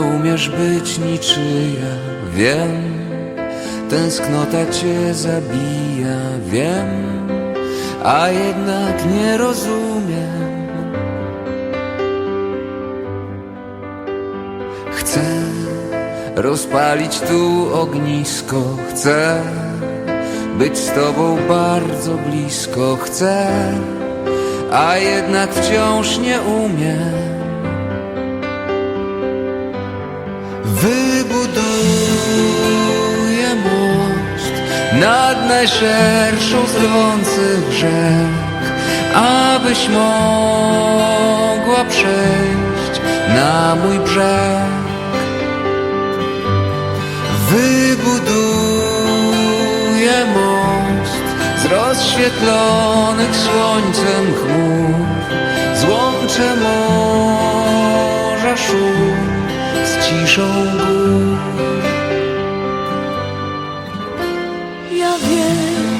umiesz być niczyja, wiem. Tęsknota cię zabija, wiem, a jednak nie rozumiem. Chcę rozpalić tu ognisko, chcę być z tobą bardzo blisko, chcę, a jednak wciąż nie umiem. Wybuduję most nad najszerszą z drących rzek, abyś mogła przejść na mój brzeg. Wybuduję most z rozświetlonych słońcem chmur, z ciszą gór. Ja wiem,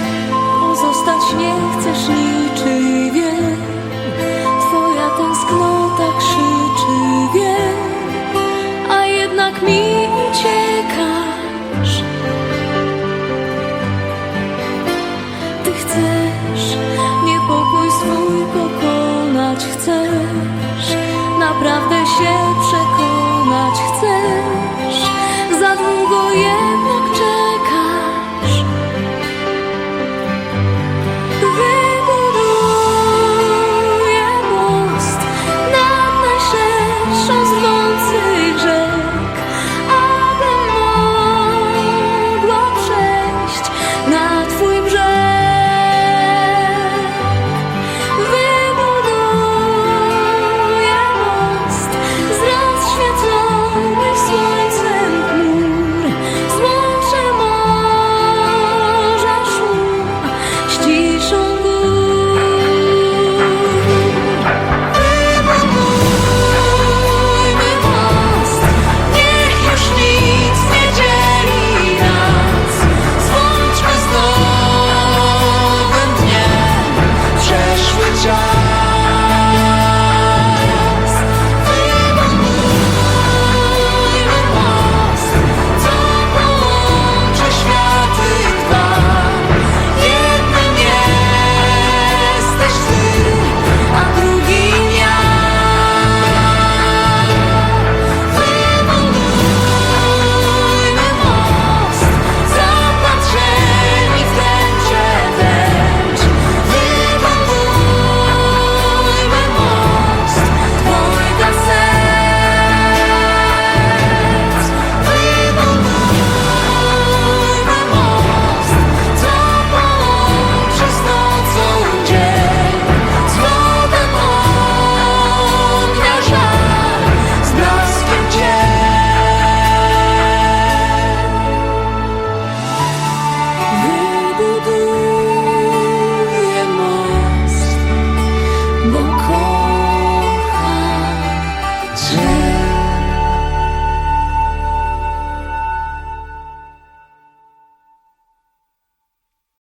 pozostać nie chcesz niczyj wiem Twoja tęsknota krzyczy wiem. A jednak mi uciekasz. Ty chcesz niepokój swój pokonać Chcesz. Naprawdę się 拉。